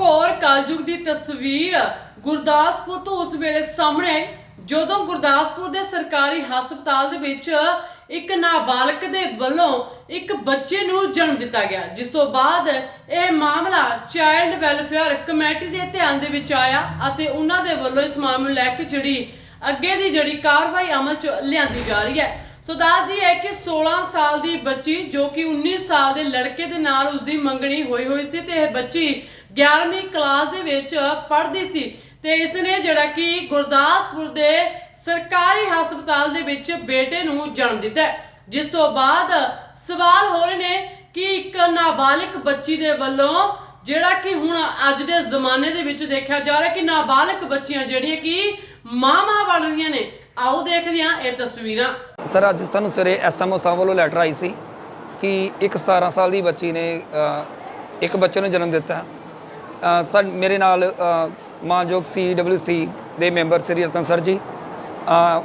ਘੋਰ ਕਲਯੁਗ ਦੀ ਤਸਵੀਰ ਗੁਰਦਾਸਪੁਰ ਤੋਂ ਉਸ ਵੇਲੇ ਸਾਹਮਣੇ ਆਈ ਜਦੋਂ ਗੁਰਦਾਸਪੁਰ ਦੇ ਸਰਕਾਰੀ ਹਸਪਤਾਲ ਦੇ ਵਿੱਚ ਇੱਕ ਨਾਬਾਲਗ ਦੇ ਵੱਲੋਂ ਇੱਕ ਬੱਚੇ ਨੂੰ ਜਨਮ ਦਿੱਤਾ ਗਿਆ, ਜਿਸ ਤੋਂ ਬਾਅਦ ਇਹ ਮਾਮਲਾ ਚਾਈਲਡ ਵੈਲਫੇਅਰ ਕਮੇਟੀ ਦੇ ਧਿਆਨ ਦੇ ਵਿੱਚ ਆਇਆ ਅਤੇ ਉਹਨਾਂ ਦੇ ਵੱਲੋਂ ਇਸ ਮਾਮਲੇ ਨੂੰ ਲੈ ਕੇ ਜਿਹੜੀ ਅੱਗੇ ਦੀ ਜਿਹੜੀ ਕਾਰਵਾਈ ਅਮਲ ਚ ਲਿਆਂਦੀ ਜਾ ਰਹੀ ਹੈ। ਸੋ ਦੱਸਦੀ ਹੈ ਕਿ 16 ਸਾਲ ਦੀ ਬੱਚੀ ਜੋ ਕਿ 19 ਸਾਲ ਦੇ ਲੜਕੇ ਦੇ ਨਾਲ ਉਸਦੀ ਮੰਗਣੀ ਹੋਈ ਹੋਈ ਸੀ ਤੇ ਇਹ ਬੱਚੀ 11ਵੀਂ ਕਲਾਸ ਦੇ ਵਿੱਚ ਪੜ੍ਹਦੀ ਸੀ ਤੇ ਇਸ ਨੇ ਜਿਹੜਾ ਕਿ ਗੁਰਦਾਸਪੁਰ ਦੇ ਸਰਕਾਰੀ ਹਸਪਤਾਲ ਦੇ ਵਿੱਚ ਬੇਟੇ ਨੂੰ ਜਨਮ ਦਿੱਤਾ ਜਿਸ ਤੋਂ ਬਾਅਦ ਸਵਾਲ ਹੋ ਰਹੇ ਨੇ ਕਿ ਇੱਕ ਨਾਬਾਲਗ ਬੱਚੀ ਦੇ ਵੱਲੋਂ ਜਿਹੜਾ ਕਿ ਹੁਣ ਅੱਜ ਦੇ ਜ਼ਮਾਨੇ ਦੇ ਵਿੱਚ ਦੇਖਿਆ ਜਾ ਰਿਹਾ ਕਿ ਨਾਬਾਲਗ ਬੱਚੀਆਂ ਜਿਹੜੀਆਂ ਕਿ ਮਾਵਾਂ ਬਣ ਰਹੀਆਂ ਨੇ ਆਓ ਦੇਖਦੇ ਹਾਂ ਇਹ ਤਸਵੀਰਾਂ। ਸਰ ਅੱਜ ਸਾਨੂੰ ਸਵੇਰੇ ਐਸਐਮਓ ਸਾਹਿਬ ਵੱਲੋਂ ਲੈਟਰ ਆਈ ਸੀ ਕਿ ਇੱਕ 17 ਸਾਲ ਦੀ ਬੱਚੀ ਨੇ ਅ, ਇੱਕ ਬੱਚੇ ਨੂੰ ਜਨਮ ਦਿੱਤਾ। ਹੈ। ਅ, ਸਰ ਮੇਰੇ ਨਾਲ ਅ, ਮਾਨਯੋਗ ਸੀਡਬਲਯੂਸੀ ਦੇ member Shri Ratan sir ji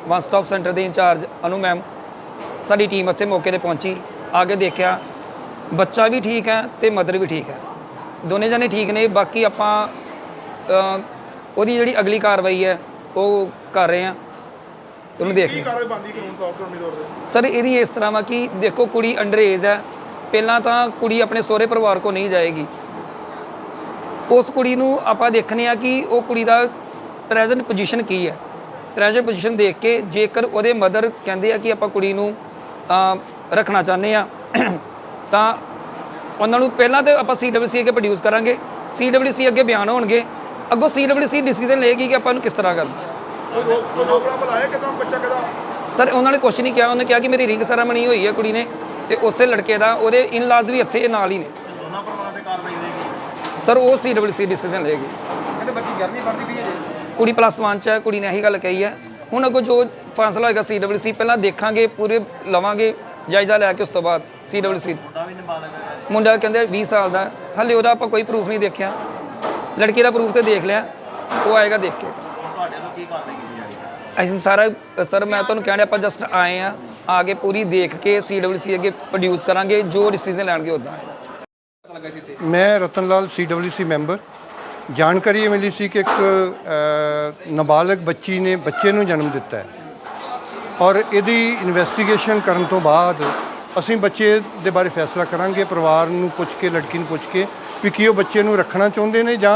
one stop centre ਦੇ ਇੰਚਾਰਜ ਅਨੂ ਮੈਮ ਸਾਡੀ ਟੀਮ ਉੱਥੇ ਮੌਕੇ ਤੇ ਪਹੁੰਚੀ। ਆ ਕੇ ਦੇਖਿਆ ਬੱਚਾ ਵੀ ਠੀਕ ਹੈ ਤੇ ਮਦਰ ਵੀ ਠੀਕ ਹੈ। ਦੋਨੇ ਜਣੇ ਠੀਕ ਨੇ ਬਾਕੀ ਆਪਾਂ ਅ, ਉਹਦੀ ਜਿਹੜੀ ਅਗਲੀ ਕਾਰਵਾਈ ਹੈ ਉਹ ਕਰ ਰਹੇ ਹਾਂ। ਉਹਨੂੰ ਦੇਖ ਕੀ। ਕਾਰਵਾਈ ਬੰਦੀ ਕਾਨੂੰਨ ਤੌਰ ਕਾਨੂੰਨੀ ਤੌਰ ਤੇ ਸਰ ਇਹਦੀ ਇਸ ਤਰ੍ਹਾਂ ਵਾ ਕਿ ਦੇਖੋ ਕੁੜੀ ਅੰਡਰ ਏਜ ਹੈ। ਪਹਿਲਾਂ ਤਾਂ ਕੁੜੀ ਆਪਣੇ ਸਹੁਰੇ ਪਰਿਵਾਰ ਕੋ ਨਹੀਂ ਜਾਏਗੀ। ਉਸ ਕੁੜੀ ਨੂੰ ਆਪਾਂ ਦੇਖਨੇ ਆ ਕਿ ਉਹ ਕੁੜੀ ਦਾ ਪ੍ਰੈਜ਼ੈਂਟ ਪੋਜੀਸ਼ਨ ਕੀ ਹੈ। ਪ੍ਰੈਜ਼ੈਂਟ ਪੋਜੀਸ਼ਨ ਦੇਖ ਕੇ ਜੇਕਰ ਉਹਦੇ ਮਦਰ ਕਹਿੰਦੇ ਆ ਕਿ ਆਪਾਂ ਕੁੜੀ ਨੂੰ ਰੱਖਣਾ ਚਾਹੁੰਦੇ ਆ ਤਾਂ ਉਹਨਾਂ ਨੂੰ ਪਹਿਲਾਂ ਤੇ ਆਪਾਂ ਸੀਡਬਲਯੂਸੀ ਅੱਗੇ ਪ੍ਰੋਡਿਊਸ ਕਰਾਂਗੇ। ਸੀਡਬਲਯੂਸੀ ਅੱਗੇ ਬਿਆਨ ਹੋਣਗੇ। ਅੱਗੋਂ ਸੀਡਬਲਯੂਸੀ ਡਿਸੀਜਨ ਲਏਗੀ ਕਿ ਆਪਾਂ ਇਹਨੂੰ ਕਿਸ ਤਰ੍ਹਾਂ ਕਰਨਾ। ਕੋਈ ਰੋਕ ਕੋਈ ਰੋਕੜਾ ਬੁਲਾਇਆ ਕਿਦਾਂ ਬੱਚਾ ਕਿਦਾ? ਸਰ ਉਹਨਾਂ ਨੇ ਕੁਛ ਨਹੀਂ ਕਿਹਾ। ਉਹਨੇ ਕਿਹਾ ਕਿ ਮੇਰੀ ਰਿੰਗ ਸੈਰਾਮਨੀ ਹੋਈ ਹੈ ਕੁੜੀ ਨੇ ਤੇ ਉਸੇ ਲੜਕੇ ਦਾ ਉਹਦੇ ਇਨ ਲਾਜ਼ ਵੀ ਇੱਥੇ ਨਾਲ ਹੀ ਨੇ। ਦੋਨਾਂ ਪਰਿਵਾਰਾਂ ਤੇ ਕਾਰਵਾਈ ਹੋਏਗੀ? ਸਰ ਉਹ ਸੀਡਬਲਯੂਸੀ ਡਿਸੀਜਨ ਲਏਗੀ ਕਹਿੰਦੇ ਬੱਚੀ 11ਵੀਂ ਪੜ੍ਹਦੀ ਪਈ ਹੈ ਜੀ। ਕੁੜੀ ਪਲੱਸ 1 ਚ ਹੈ ਕੁੜੀ ਨੇ ਇਹੀ ਗੱਲ ਕਹੀ ਹੈ ਹੁਣ ਅੱਗੋਂ ਜੋ ਫੈਸਲਾ ਹੋਏਗਾ ਸੀਡਬਲਯੂਸੀ ਪਹਿਲਾਂ ਦੇਖਾਂਗੇ ਪੂਰੇ ਲਵਾਂਗੇ ਜਾਇਜ਼ਾ ਲੈ ਕੇ ਉਸ ਤੋਂ ਬਾਅਦ ਸੀਡਬਲਯੂਸੀ ਮੁੰਡਾ ਵੀ ਨਾਬਾਲਗ ਮੁੰਡਾ ਕਹਿੰਦੇ 20 ਸਾਲ ਦਾ। ਹਲੇ ਉਹਦਾ ਆਪਾਂ ਕੋਈ ਪ੍ਰੂਫ ਨਹੀਂ ਦੇਖਿਆ। ਲੜਕੀ ਦਾ ਪ੍ਰੂਫ ਤੇ ਦੇਖ ਲਿਆ। ਉਹ ਆਏਗਾ ਦੇਖ ਕੇ। ਅਸੀਂ ਸਾਰਾ, ਸਰ, ਮੈਂ ਤੁਹਾਨੂੰ ਕਹਿਣ ਡਿਆ, ਆਪਾਂ ਜਸਟ ਆਏ ਆ। ਆ ਕੇ ਪੂਰੀ ਦੇਖ ਕੇ ਸੀਡਬਲਯੂਸੀ ਅੱਗੇ ਪ੍ਰੋਡਿਊਸ ਕਰਾਂਗੇ, ਜੋ ਡਿਸੀਜਨ ਲੈਣਗੇ ਉਦਾਂ ਮੈਂ ਰਤਨ ਲਾਲ ਸੀਡਬਲਯੂਸੀ ਮੈਂਬਰ ਜਾਣਕਾਰੀ ਇਹ ਮਿਲੀ ਸੀ ਕਿ ਇੱਕ ਨਾਬਾਲਗ ਬੱਚੀ ਨੇ, ਬੱਚੇ ਨੂੰ ਜਨਮ ਦਿੱਤਾ ਹੈ। ਔਰ ਇਹਦੀ ਇਨਵੈਸਟੀਗੇਸ਼ਨ ਕਰਨ ਤੋਂ ਬਾਅਦ ਅਸੀਂ ਬੱਚੇ ਦੇ ਬਾਰੇ ਫੈਸਲਾ ਕਰਾਂਗੇ, ਪਰਿਵਾਰ ਨੂੰ ਪੁੱਛ ਕੇ, ਲੜਕੀ ਨੂੰ ਪੁੱਛ ਕੇ, ਵੀ ਕੀ ਉਹ ਬੱਚੇ ਨੂੰ ਰੱਖਣਾ ਚਾਹੁੰਦੇ ਨੇ ਜਾਂ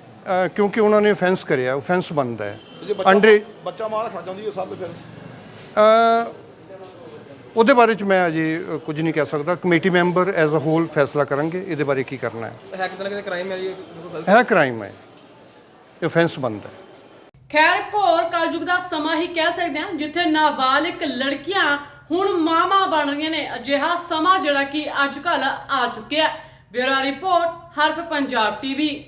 ਕਿਉਂਕਿ ਉਹਨਾਂ ਨੇ offense ਕਰਿਆ offense ਬਣਦਾ ਹੈ। ਅੰਡਰ ਬੱਚਾ ਮਾਰ ਰੱਖਣਾ ਚਾਹੁੰਦੀ ਹੈ ਸਭ ਫਿਰ। ਅ, ਉਹਦੇ ਬਾਰੇ ਚ ਮੈਂ ਅਜੇ ਅ, ਕੁਝ ਨਹੀਂ ਕਹਿ ਸਕਦਾ। Committee member as a whole ਫੈਸਲਾ ਕਰਾਂਗੇ ਇਹਦੇ ਬਾਰੇ ਕੀ ਕਰਨਾ ਹੈ। ਹੈ ਕਿਤੇ ਨਾ ਕਿਤੇ ਕ੍ਰਾਈਮ ਹੈ ਜੀ ਇਹ ਬਿਲਕੁਲ ਗਲਤ। ਕ੍ਰਾਈਮ ਹੈ। offense ਬਣਦਾ ਹੈ। ਖੈਰ ਘੋਰ ਕਲਯੁਗ ਦਾ ਸਮਾਂ ਹੀ ਕਹਿ ਸਕਦੇ ਹਾਂ ਜਿੱਥੇ ਨਾਬਾਲਿਗ ਲੜਕੀਆਂ ਹੁਣ ਮਾਵਾਂ ਬਣ ਰਹੀਆਂ ਨੇ। ਅਜਿਹਾ ਸਮਾਂ ਜਿਹੜਾ ਕਿ ਅੱਜ ਕੱਲ ਆ ਚੁੱਕਿਆ ਹੈ। ਬਿਊਰੋ ਰਿਪੋਰਟ ਹਰਪ ਪੰਜਾਬ ਟੀਵੀ